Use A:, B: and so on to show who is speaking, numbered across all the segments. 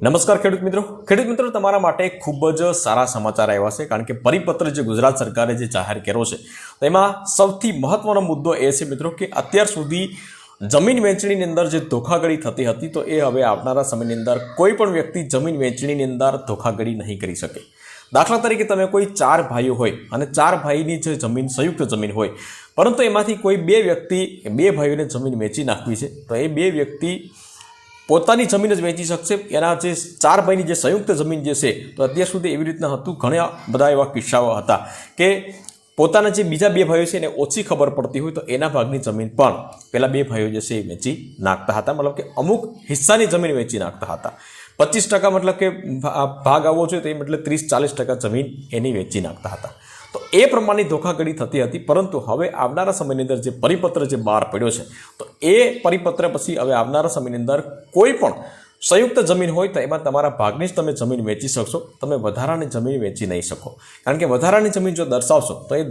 A: નમસ્કાર ખેડૂત મિત્રો. ખેડૂત મિત્રો, તમારા માટે ખૂબ જ સારા સમાચાર આવ્યા છે, કારણ કે પરિપત્ર જે ગુજરાત સરકારે જે જાહેર કર્યો છે તેમાં સૌથી મહત્વનો મુદ્દો એ છે મિત્રો કે અત્યાર સુધી જમીન વેચણીની અંદર જે ધોખાગડી થતી હતી, તો એ હવે આવનારા સમયની અંદર કોઈ પણ વ્યક્તિ જમીન વેચણીની અંદર ધોખાગડી નહીં કરી શકે. દાખલા તરીકે તમે કોઈ ચાર ભાઈઓ હોય અને ચાર ભાઈની જે જમીન, સંયુક્ત જમીન હોય, પરંતુ એમાંથી કોઈ બે વ્યક્તિ, બે ભાઈઓને જમીન વેચી નાખવી છે, તો એ બે વ્યક્તિ પોતાની જમીન જ વેચી શકશે. એના જે ચાર ભાઈની જે સંયુક્ત જમીન જે છે, તો અત્યાર સુધી એવી રીતના હતું. ઘણા બધા એવા કિસ્સાઓ હતા કે પોતાના જે બીજા બે ભાઈઓ છે, એને ઓછી ખબર પડતી હોય તો એના ભાગની જમીન પણ પેલા બે ભાઈઓ જે છે એ વેચી નાખતા હતા. મતલબ કે અમુક હિસ્સાની જમીન વેચી નાખતા હતા. પચીસ ટકા મતલબ કે ભાગ આવવો જોઈએ તો એ મતલબ ત્રીસ ચાલીસ ટકા જમીન એની વેચી નાખતા હતા. તો એ પ્રમાણની ધોખાઘડી થતી હતી, પરંતુ હવે આવનારા સમયની અંદર જે પરિપત્ર જે બહાર પડ્યો છે, તો એ પરિપત્ર પછી હવે આવનારા સમયની અંદર કોઈ પણ સંયુક્ત જમીન હોય તો એમાં તમારા ભાગની જ તમે જમીન વેચી શકશો, તમે વધારાની જમીન વેચી નહીં શકો. કારણ કે વધારાની જમીન જો દર્શાવશો, તો એ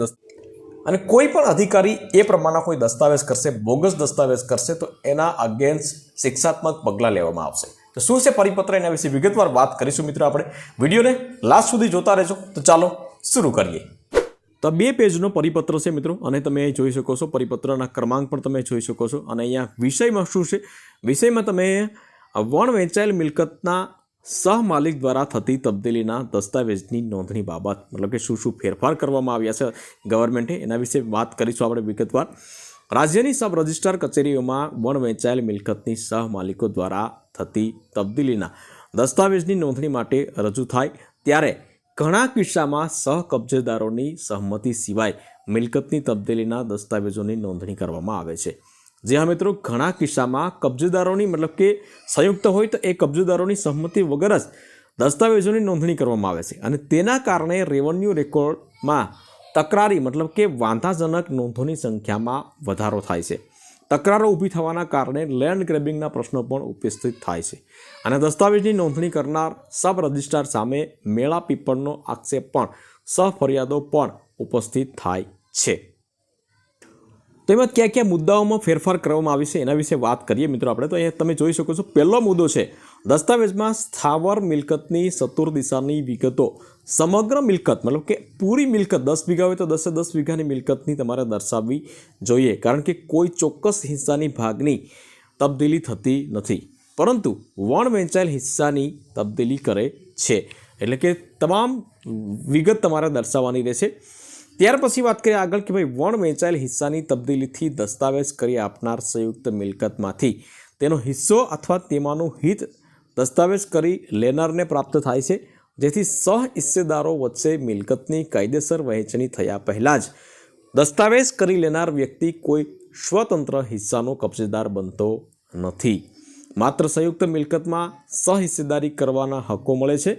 A: અને કોઈ પણ અધિકારી એ પ્રમાણના કોઈ દસ્તાવેજ કરશે, બોગસ દસ્તાવેજ કરશે, તો એના અગેન્સ્ટ શિક્ષાત્મક પગલાં લેવામાં આવશે. તો શું છે પરિપત્ર? એના વિશે વિગતવાર વાત કરીશું મિત્રો આપણે. વિડીયોને લાસ્ટ સુધી જોતા રહેજો. તો ચાલો, શરૂ કરીએ. તો બે પેજનો પરિપત્ર છે મિત્રો, અને તમે જોઈ શકો છો, પરિપત્રના ક્રમાંક પણ તમે જોઈ શકો છો. અને અહીંયા વિષયમાં શું છે? વિષયમાં તમે વણ વેચાયેલ મિલકતના સહમાલિક દ્વારા થતી તબદીલીના દસ્તાવેજની નોંધણી બાબત, મતલબ કે શું શું ફેરફાર કરવામાં આવ્યા છે ગવર્મેન્ટે એના વિશે વાત કરીશું આપણે વિગતવાર. રાજ્યની સબ રજિસ્ટ્રાર કચેરીઓમાં વણ વેચાયેલ મિલકતની સહમાલિકો દ્વારા થતી તબદીલીના દસ્તાવેજની નોંધણી માટે રજૂ થાય ત્યારે ઘણા કિસ્સામાં સહકબજેદારોની સહમતિ સિવાય મિલકતની તબદીલીના દસ્તાવેજોની નોંધણી કરવામાં આવે છે. જે હા મિત્રો, ઘણા કિસ્સામાં કબજેદારોની મતલબ કે સંયુક્ત હોય તો એ કબજેદારોની સહમતિ વગર જ દસ્તાવેજોની નોંધણી કરવામાં આવે છે. અને તેના કારણે રેવન્યુ રેકોર્ડમાં તકરારી મતલબ કે વાંધાજનક નોંધોની સંખ્યામાં વધારો થાય છે. તકરારો ઊભી થવાના કારણે લેન્ડ ગ્રેબિંગના પ્રશ્નો પણ ઉપસ્થિત થાય છે. અને દસ્તાવેજની નોંધણી કરનાર સબ રજિસ્ટ્રાર સામે મેળા પીપળનો આક્ષેપ પણ સહફરિયાદો પણ ઉપસ્થિત થાય છે. તેમજ કયા કયા મુદ્દાઓમાં ફેરફાર કરવામાં આવી છે એના વિશે વાત કરીએ મિત્રો આપણે. તો અહીંયા તમે જોઈ શકો છો, પહેલો મુદ્દો છે, દસ્તાવેજમાં સ્થાવર મિલકતની ચતુર્દિશાની વિગતો સમગ્ર મિલકત, મતલબ કે પૂરી મિલકત, દસ વીઘા હોય તો દસે દસ વીઘાની મિલકતની તમારે દર્શાવવી જોઈએ. કારણ કે કોઈ ચોક્કસ હિસ્સાની ભાગની તબદીલી થતી નથી. પરંતુ વણ વેચાયેલ હિસ્સાની તબદીલી કરે છે. એટલે કે તમામ વિગત તમારે દર્શાવવાની રહેશે. ત્યાર પછી વાત કરીએ આગળ કે ભાઈ, વણ વેચાયેલ હિસ્સાની તબદીલીથી દસ્તાવેજ કરી આપનાર સંયુક્ત મિલકતમાંથી. તેનો હિસ્સો અથવા તેમાંનું હિત દસ્તાવેજ કરી લેનારને પ્રાપ્ત થાય છે. જેથી સહ હિસ્સેદારો વચ્ચે મિલકતની કાયદેસર વહેંચણી થયા પહેલાં જ દસ્તાવેજ કરી લેનાર વ્યક્તિ કોઈ સ્વતંત્ર હિસ્સાનો કબજેદાર બનતો નથી. માત્ર સંયુક્ત મિલકતમાં સહિસ્સેદારી કરવાના હકો મળે છે.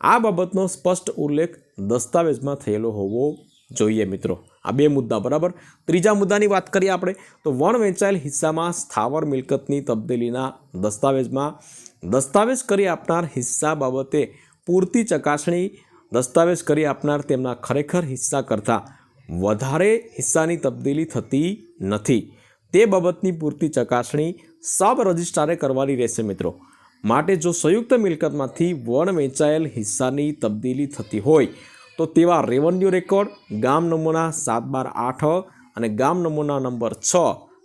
A: આ બાબતનો સ્પષ્ટ ઉલ્લેખ દસ્તાવેજમાં થયેલો હોવો જોઈએ મિત્રો. આ બે મુદ્દા બરાબર. ત્રીજા મુદ્દાની વાત કરીએ આપણે, તો વણ વેચાયેલ હિસ્સામાં સ્થાવર મિલકતની તબદીલીના દસ્તાવેજમાં દસ્તાવેજ કરી આપનાર હિસ્સા બાબતે પૂરતી ચકાસણી દસ્તાવેજ કરી આપનાર તેમના ખરેખર હિસ્સા કરતાં વધારે હિસ્સાની તબદીલી થતી નથી. તે બાબતની પૂરતી ચકાસણી સબ રજિસ્ટ્રારે કરવાની રહેશે મિત્રો. માટે જો સંયુક્ત મિલકતમાંથી વણ વેચાયેલ હિસ્સાની તબદીલી થતી હોય, તો તેવા રેવન્યુ રેકોર્ડ ગામ નમૂના સાત બાર આઠ અને ગામ નમૂના નંબર છ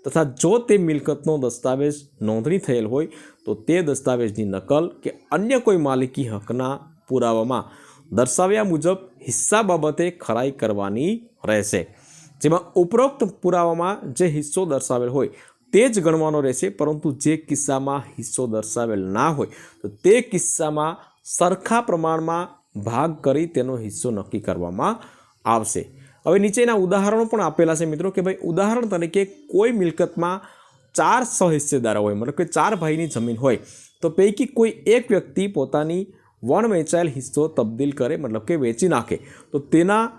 A: તથા જો તે મિલકતનો દસ્તાવેજ નોંધણી થયેલ હોય, તો તે દસ્તાવેજની નકલ કે અન્ય કોઈ માલિકી હકના પુરાવામાં દર્શાવ્યા મુજબ હિસ્સા બાબતે ખરાઈ કરવાની રહેશે. જેમાં ઉપરોક્ત પુરાવામાં જે હિસ્સો દર્શાવેલ હોય તે જ ગણવાનો રહેશે, પરંતુ જે કિસ્સામાં હિસ્સો દર્શાવેલ ના હોય, તો તે કિસ્સામાં સરખા પ્રમાણમાં ભાગ કરી તેનો હિસ્સો નક્કી કરવામાં આવશે. હવે નીચેના ઉદાહરણો પણ આપેલા છે મિત્રો કે ભાઈ, ઉદાહરણ તરીકે કોઈ મિલકતમાં ચાર સહિસ્સેદારો હોય, મતલબ કે ચાર ભાઈની જમીન હોય, તો પૈકી કોઈ એક વ્યક્તિ પોતાની વણ વેચાયેલ હિસ્સો તબદીલ કરે, મતલબ કે વેચી નાખે. તો તેના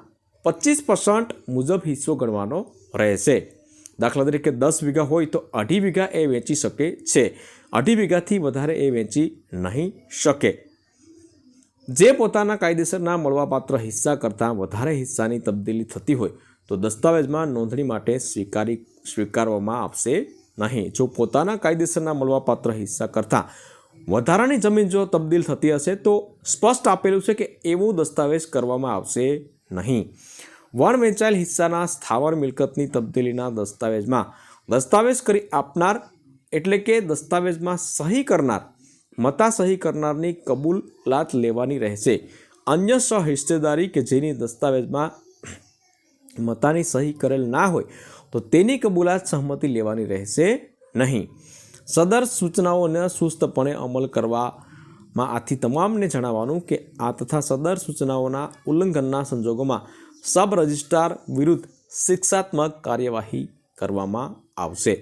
A: પચીસ પર્સન્ટ મુજબ હિસ્સો ગણવાનો રહેશે. દાખલા તરીકે દસ વીઘા હોય તો અઢી વીઘા એ વેચી શકે છે. અઢી વીઘાથી વધારે એ વેચી નહીં શકે. જે પોતાના કાયદેસરના મળવાપાત્ર હિસ્સા કરતાં વધારે હિસ્સાની તબદીલી થતી હોય, તો દસ્તાવેજમાં નોંધણી માટે સ્વીકારી, સ્વીકારવામાં આવશે નહીં. જો પોતાના કાયદેસરના મળવાપાત્ર હિસ્સા કરતાં વધારાની જમીન જો તબદીલ થતી હશે તો સ્પષ્ટ આપેલું છે કે એવું દસ્તાવેજ કરવામાં આવશે નહીં. વણ વેચાયેલ હિસ્સાના સ્થાવર મિલકતની તબદીલીના દસ્તાવેજમાં દસ્તાવેજ કરી આપનાર એટલે કે દસ્તાવેજમાં સહી કરનાર, મતા સહી કરનારની કબૂલાત લેવાની રહેશે. અન્ય સહ હિસ્સેદારી કે જેની દસ્તાવેજમાં મતાની સહી કરેલ ના હોય તો તેની કબૂલાત સહમતિ લેવાની રહેશે નહીં. સદર સૂચનાઓને સુસ્તપણે અમલ કરવામાં આથી તમામને જણાવવાનું કે આ તથા સદર સૂચનાઓના ઉલ્લંઘનના સંજોગોમાં સબ રજિસ્ટ્રાર વિરુદ્ધ શિક્ષાત્મક કાર્યવાહી કરવામાં આવશે.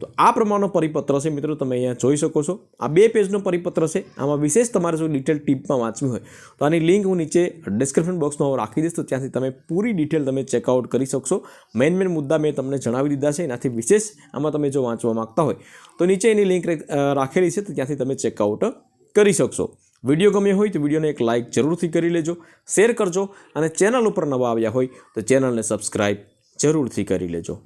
A: તો આ પ્રમાણનો પરિપત્ર છે, મિત્રો, તમે અહીંયા જોઈ શકો છો. આ બે પેજનો પરિપત્ર છે, આમાં વિશેષ તમારે જો ડિટેલ ટીપમાં વાંચવી હોય, તો આની લિંક હું નીચે ડિસ્ક્રિપ્શન બોક્સમાં હું રાખી દઈશ, તો ત્યાંથી તમે પૂરી ડિટેલ તમે ચેકઆઉટ કરી શકશો. મેન મેન મુદ્દા મેં તમને જણાવી દીધા છે, એનાથી વિશેષ આમાં તમે જો વાંચવા માગતા હોય, તો નીચે એની લિંક રાખેલી છે, તો ત્યાંથી તમે ચેકઆઉટ કરી શકશો. વીડિયો ગમ્યો હોય, તો વિડીયોને એક લાઇક જરૂરથી કરી લેજો શેર કરજો, અને ચેનલ ઉપર નવા આવ્યા હોય, તો ચેનલને સબસ્ક્રાઈબ જરૂરથી કરી લેજો.